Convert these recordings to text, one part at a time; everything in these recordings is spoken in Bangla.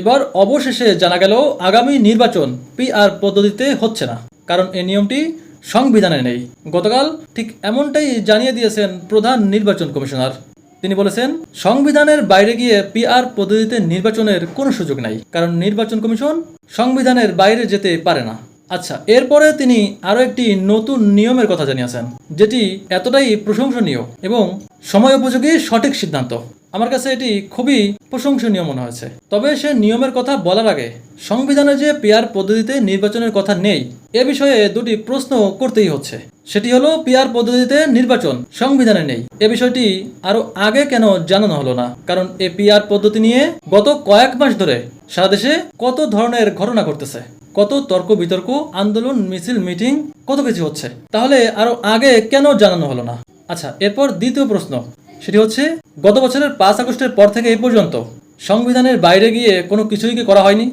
এবার অবশেষে জানা গেল, আগামী নির্বাচন পিআর পদ্ধতিতে হচ্ছে না, কারণ এই নিয়মটি সংবিধানে নেই। গতকাল ঠিক এমনটাই জানিয়ে দিয়েছেন প্রধান নির্বাচন কমিশনার। তিনি বলেছেন, সংবিধানের বাইরে গিয়ে পিআর পদ্ধতিতে নির্বাচনের কোনো সুযোগ নাই, কারণ নির্বাচন কমিশন সংবিধানের বাইরে যেতে পারে না। আচ্ছা এরপরে তিনি আরও একটি নতুন নিয়মের কথা জানিয়েছেন, যেটি এতটাই প্রশংসনীয় এবং সময় উপযোগী সঠিক সিদ্ধান্ত। আমার কাছে এটি খুবই প্রশংসনীয় মনে হয়েছে। তবে সে নিয়মের কথা বলার আগে সংবিধানে যে পিআর পদ্ধতিতে নির্বাচনের কথা নেই, এ বিষয়ে দুটি প্রশ্ন করতেই হচ্ছে। সেটি হলো, পিআর পদ্ধতিতে নির্বাচন সংবিধানে নেই। এ বিষয়টি আরও আগে কেন জানানো হলো না? কারণ এ পিআর পদ্ধতি নিয়ে গত কয়েক মাস ধরে সারা দেশে কত ধরনের ঘটনা ঘটতেছে, কত তর্ক বিতর্ক আন্দোলন, মিছিল, মিটিং, কত কিছু হচ্ছে, তাহলে আরও আগে কেন জানানো হলো না? আচ্ছা এরপর দ্বিতীয় প্রশ্ন। সেটি হচ্ছে, গত বছরের পাঁচ আগস্টের পর থেকে এই পর্যন্ত সংবিধানের বাইরে গিয়ে কোনো কিছুই কি করা হয়নি?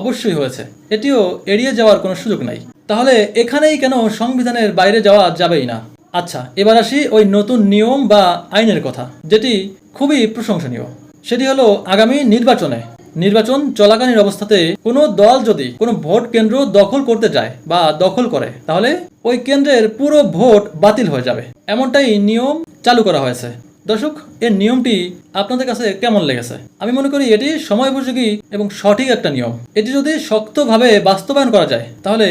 অবশ্যই হয়েছে। এটিও এড়িয়ে যাওয়ার কোনো সুযোগ নাই। তাহলে এখানেই কেন সংবিধানের বাইরে যাওয়া যাবেই না? আচ্ছা এবার আসি ওই নতুন নিয়ম বা আইনের কথা, যেটি খুবই প্রশংসনীয়। সেটি হলো আগামী নির্বাচনে। নির্বাচন চলাকালীন অবস্থাতে কোনো দল যদি কোনো ভোট কেন্দ্র দখল করতে যায় বা দখল করে, তাহলে ওই কেন্দ্রের পুরো ভোট বাতিল হয়ে যাবে। এমনটাই নিয়ম চালু করা হয়েছে। দর্শক, এর নিয়মটি আপনাদের কাছে কেমন লেগেছে? আমি মনে করি এটি সময় উপযোগী এবং সঠিক একটা নিয়ম। এটি যদি শক্তভাবে বাস্তবায়ন করা যায়, তাহলে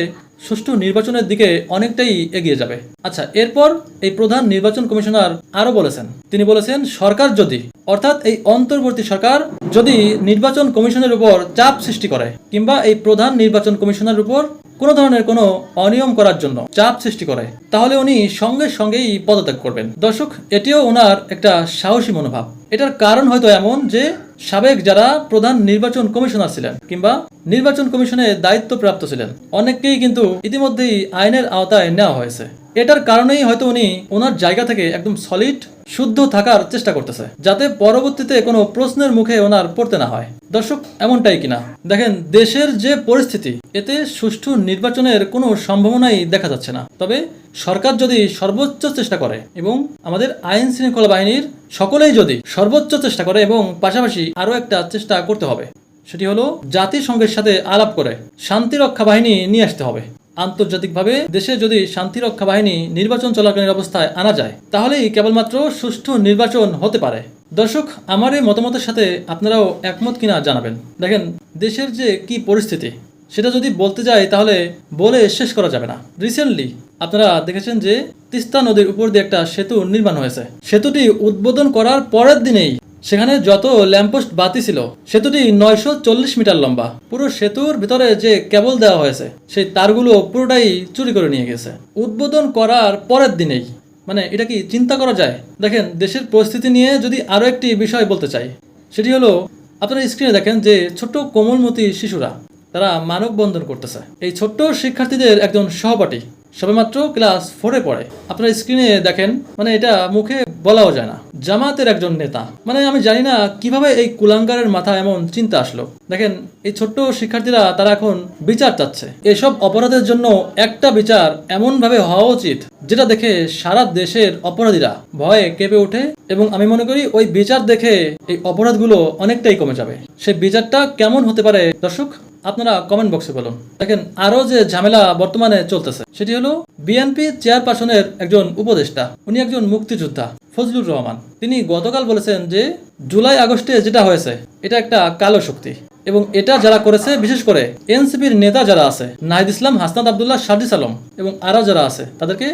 সুষ্ঠু নির্বাচনের দিকে অনেকটাই এগিয়ে যাবে। আচ্ছা এরপর এই প্রধান নির্বাচন কমিশনার আরও বলেছেন। তিনি বলেছেন, সরকার যদি, অর্থাৎ এই অন্তর্বর্তী সরকার যদি নির্বাচন কমিশনের উপর চাপ সৃষ্টি করে, কিংবা এই প্রধান নির্বাচন কমিশনের উপর কোনো ধরনের কোনো অনিয়ম করার জন্য চাপ সৃষ্টি করে, তাহলে উনি সঙ্গে সঙ্গেই পদত্যাগ করবেন। দর্শক, এটিও ওনার একটা সাহসী মনোভাব। এটার কারণ হয়তো এমন যে, সাবেক যারা প্রধান নির্বাচন কমিশনার ছিলেন কিংবা নির্বাচন কমিশনে দায়িত্বপ্রাপ্ত ছিলেন, অনেককেই কিন্তু ইতিমধ্যেই আইনের আওতায় নেওয়া হয়েছে। এটার কারণেই হয়তো উনি ওনার জায়গা থেকে একদম সলিড, শুদ্ধ থাকার চেষ্টা করতেছে, যাতে পরবর্তীতে কোনো প্রশ্নের মুখে ওনার পড়তে না হয়। দর্শক, এমনটাই কিনা? দেখেন, দেশের যে পরিস্থিতি, এতে সুষ্ঠু নির্বাচনের কোনো সম্ভাবনাই দেখা যাচ্ছে না। তবে সরকার যদি সর্বোচ্চ চেষ্টা করে এবং আমাদের আইন শৃঙ্খলা বাহিনীর সকলেই যদি সর্বোচ্চ চেষ্টা করে এবং পাশাপাশি আরও একটা চেষ্টা করতে হবে, সেটি হলো জাতিসংঘের সাথে আলাপ করে শান্তিরক্ষা বাহিনী নিয়ে আসতে হবে। আন্তর্জাতিকভাবে দেশে যদি শান্তিরক্ষা বাহিনী নির্বাচন চলাকালীন অবস্থায় আনা যায়, তাহলেই কেবলমাত্র সুষ্ঠু নির্বাচন হতে পারে। দর্শক, আমার এই মতামতের সাথে আপনারাও একমত কিনা জানাবেন। দেখেন, দেশের যে কি পরিস্থিতি, সেটা যদি বলতে যাই, তাহলে বলে শেষ করা যাবে না। রিসেন্টলি আপনারা দেখেছেন যে তিস্তা নদীর উপর দিয়ে একটা সেতু নির্মাণ হয়েছে। সেতুটি উদ্বোধন করার পরের দিনেই সেখানে যত ল্যাম্পোস্ট বাতি ছিল, সেতুটি নয়শো চল্লিশ মিটার লম্বা। পুরো সেতুর ভিতরে যে কেবল দেওয়া হয়েছে, সেই তারগুলো পুরোটাই চুরি করে নিয়ে গেছে। উদ্বোধন করার পরের দিনেই মানে এটা কি চিন্তা করা যায়? দেখেন, দেশের পরিস্থিতি নিয়ে যদি আরও একটি বিষয় বলতে চাই, সেটি হলো, আপনারা স্ক্রিনে দেখেন যে ছোট্ট কোমলমতি শিশুরা, তারা মানববন্ধন করতেছে। এই ছোট্ট শিক্ষার্থীদের একজন সহপাঠী, সবেমাত্র ক্লাস ফোরে পড়ে। আপনারা স্ক্রিনে দেখেন মানে এটা মুখে বলাও যায় না। জামাতের একজন নেতা। মানে আমি জানি না কীভাবে এই কুলাঙ্গারের মাথা এমন চিন্তা আসলো। দেখেন, এই ছোট্ট শিক্ষার্থীরা, তারা এখন বিচার চাচ্ছে। এসব অপরাধের জন্য একটা বিচার এমনভাবে হওয়া উচিত যেটা দেখে সারা দেশের অপরাধীরা ভয়ে কেঁপে ওঠে এবং আমি মনে করি ওই বিচার দেখে এই অপরাধগুলো অনেকটাই কমে যাবে। সেই বিচারটা কেমন হতে পারে, দর্শক, আপনারা কমেন্ট বক্সে বলুন। দেখেন আরও যে ঝামেলা বর্তমানে চলতেছে, সেটি হলো বিএনপি চেয়ারপারসনের একজন উপদেষ্টা, উনি একজন মুক্তিযোদ্ধা, ফজলুর রহমান। তিনি গতকাল বলেছেন যে, জুলাই আগস্টে যেটা হয়েছে, এটা একটা কালো শক্তি। এবং এটা যারা করেছে, বিশেষ করে এনসিপির নেতা যারা আছে, নাহিদ ইসলাম হাসনাদ আবদুল্লাহ সাজিস আলম এবং আরও যারা আছে, তাদেরকে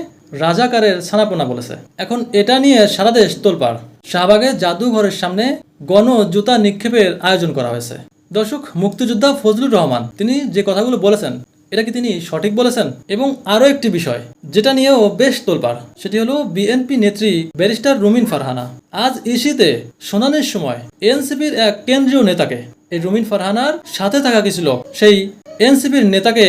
রাজাকারের ছানাপোনা বলেছে। এখন এটা নিয়ে সারা দেশ তোলপাড়। শাহবাগে জাদুঘরের সামনে গণ জুতা নিক্ষেপের আয়োজন করা হয়েছে। দর্শক, মুক্তিযোদ্ধা ফজলুর রহমান, তিনি যে কথাগুলো বলেছেন, এটা কি তিনি সঠিক বলেছেন? এবং আরও একটি বিষয়, যেটা নিয়েও বেশ তোলপাড়, সেটি হলো বিএনপি নেত্রী ব্যারিস্টার রুমিন ফারহানা। আজ ইসিতে শুনানির সময় এনসিপির এক কেন্দ্রীয় নেতাকে, এই রুমিন ফারহানার সাথে থাকা কিছু লোক, সেই এনসিপির নেতাকে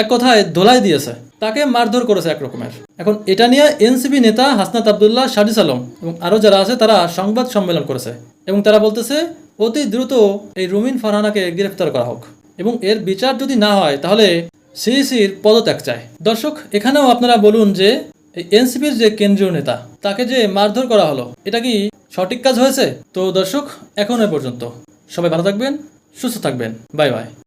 এক কথায় দোলাই দিয়েছে। তাকে মারধর করেছে এক রকমের। এখন এটা নিয়ে এনসিপি নেতা হাসনাত আবদুল্লাহ সাজিস আলম এবং আরও যারা আছে, তারা সংবাদ সম্মেলন করেছে এবং তারা বলতেছে, অতি দ্রুত এই রুমিন ফারহানাকে গ্রেফতার করা হোক এবং এর বিচার যদি না হয়, তাহলে সিইসির পদত্যাগ চায় দর্শক, এখানেও আপনারা বলুন যে, এই এনসিপির যে কেন্দ্রীয় নেতা, তাকে যে মারধর করা হলো, এটা কি সঠিক কাজ হয়েছে? তো দর্শক, এখন এ পর্যন্ত। সবাই ভালো থাকবেন, সুস্থ থাকবেন। Bye bye.